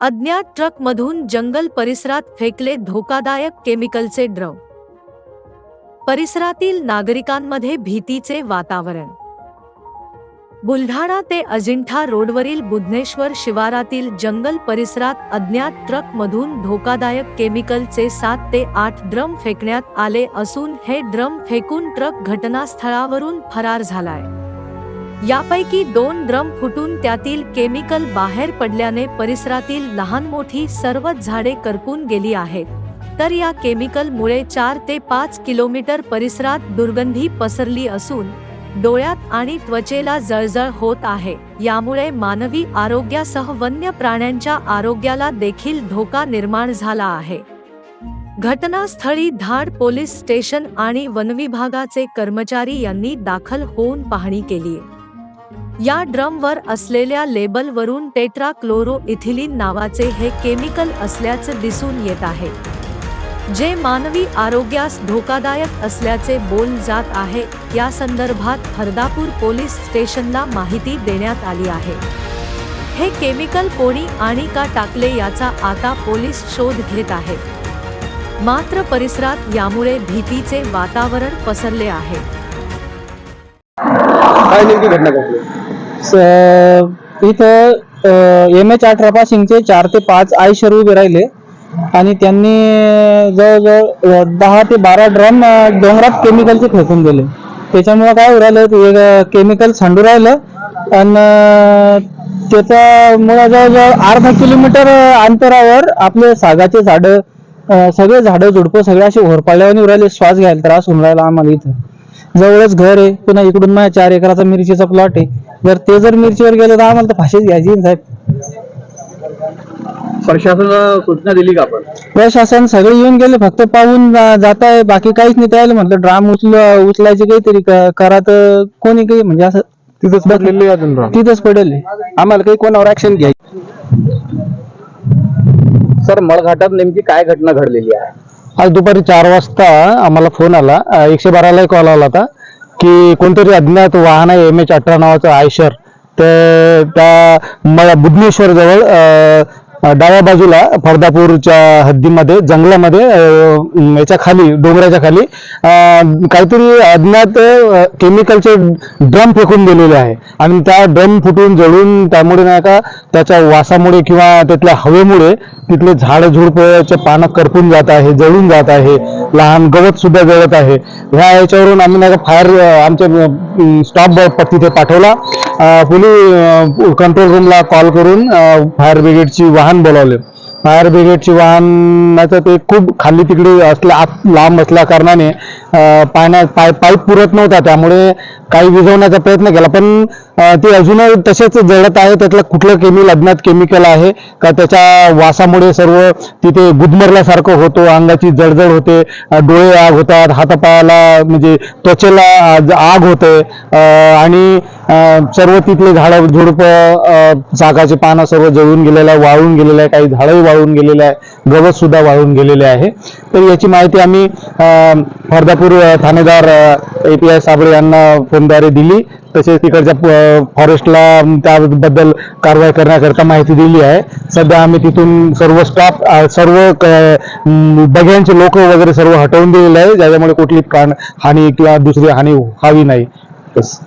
अज्ञात ट्रकमधून जंगल परिसरात फेकले धोकादायक केमिकलचे द्रव. परिसरातील नागरिकांमध्ये भीतीचे वातावरण. बुलढाणा ते अजिंठा रोडवरील बुधनेश्वर शिवारातील जंगल परिसरात अज्ञात ट्रकमधून धोकादायक केमिकलचे सात ते आठ ड्रम फेकण्यात आले असून हे ड्रम फेकून ट्रक घटनास्थळावरून फरार झालाय. यापैकी दोन ड्रम फुटून त्यातील केमिकल बाहेर पडल्याने परिसरातील लहान मोठी सर्वच झाडे करपून गेली आहेत. तर या केमिकलमुळे चार ते पाच किलोमीटर परिसरात दुर्गंधी पसरली असून डोळ्यात आणि त्वचेला जळजळ होत आहे. यामुळे मानवी आरोग्यासह वन्य प्राण्यांच्या आरोग्याला देखील धोका निर्माण झाला आहे. घटनास्थळी धाड पोलीस स्टेशन आणि वनविभागाचे कर्मचारी यांनी दाखल होऊन पाहणी केली. या ड्रमवर असलेल्या लेबलवरून टेट्रा क्लोरो इथिलीन नावाचे हे केमिकल असल्याचे दिसून येत आहे जे मानवी आरोग्यास धोकादायक असल्याचे बोल जात आहे. या संदर्भात हरदापूर पोलीस स्टेशनला माहिती देण्यात आली आहे. हे केमिकल कोणी आणि का टाकले याचा आता पोलीस शोध घेत आहेत मात्र परिसरात यामुळे भीतीचे वातावरण पसरले आहे. इथं एम एच अठरा पासिंगचे चार ते पाच आयशर उभे राहिले. आणि त्यांनी जवळजवळ दहा ते बारा ड्रम डोंगरात केमिकलचे फेकून दिले. त्याच्यामुळे काय होऊ राहिलं केमिकल सांडू राहिलं. आणि त्याच्यामुळे जवळजवळ अर्धा किलोमीटर अंतरावर आपले सागाचे झाडं सगळे झाडं झुडपं सगळे असे होरपाळल्याने राहिले श्वास घ्यायला त्रास होऊन राहिला आम्हाला इथं. जवळच घर आहे. पुन्हा इकडून माझ्या चार एकराचा मिरचीचा प्लॉट आहे. जर ते जर मिरचीवर गेलं तर आम्हाला तर फाशीच घ्यायची ना साहेब. प्रशासनाला सूचना दिली का आपण? प्रशासन सगळे येऊन गेले फक्त पाहून जात आहे बाकी काहीच नाही. त्याला म्हटलं ड्राम उचल उचलायचे काहीतरी क- करा तर कोणी काही म्हणजे असं तिथंच बसलेली अजून. तिथंच पडेल. आम्हाला काही कोणावर ऍक्शन घ्यायची? सर मळघाटात नेमकी काय घटना घडलेली आहे? आज दुपारी चार वाजता आम्हाला फोन आला. अ, एकशे बारालाही कॉल आला होता. की कोणतरी अज्ञात वाहन आहे एम एच अठरा नावाचं आयशर. तर त्या बुधनेश्वर जवळ डाव्या बाजूला फरदापूरच्या हद्दीमध्ये जंगलामध्ये याच्या खाली डोंगराच्या खाली काहीतरी अज्ञात केमिकलचे ड्रम फेकून दिलेले आहे. आणि त्या ड्रम फुटून जळून त्यामुळे नाही का त्याच्या वासामुळे किंवा त्यातल्या हवेमुळे तिथले झाड पानं करपून जात आहे जळून जात आहे. लहान गवत सुद्धा जळत आहे. ह्या याच्यावरून आम्ही नाही का फायर आमच्या स्टॉप तिथे पाठवला. पोलीस कंट्रोल रूमला कॉल करून फायर ब्रिगेडची वाहन बोलावले. फायर ब्रिगेडची वाहनाचं ते खूप खाली तिकडे असल्या आत लांब असल्या कारणाने पाण्या पाय पाईप पुरत नव्हता. त्यामुळे काही विझवण्याचा प्रयत्न केला. पण ते अजूनही तसेच जळत आहे. त्यातलं कुठलं केमिकल अज्ञात केमिकल आहे का त्याच्या वासामुळे सर्व तिथे गुदमरल्यासारखं होतो. अंगाची जळजळ होते. डोळे आग होतात. हातापायाला म्हणजे त्वचेला आग होते. आणि सर्व तिथले झाडं झुडपं सागाचे पानं सर्व जळून गेलेलं आहे वाळून गेलेलं आहे काही झाडंही वाळून गेलेले आहे गवत सुद्धा वाळून गेलेले आहे. तर याची माहिती आम्ही फरदापूर ठाणेदार ए पी आय साबळे यांना फोनद्वारे दिली. तसेच तिकडच्या फॉरेस्टला त्याबद्दल कारवाई करण्याकरता माहिती दिली आहे. सध्या आम्ही तिथून सर्व स्टाफ सर्व बघ्यांचे लोक वगैरे सर्व हटवून दिलेले आहे. ज्याच्यामुळे कुठली प्राण हानी किंवा दुसरी हानी व्हावी नाही. बस.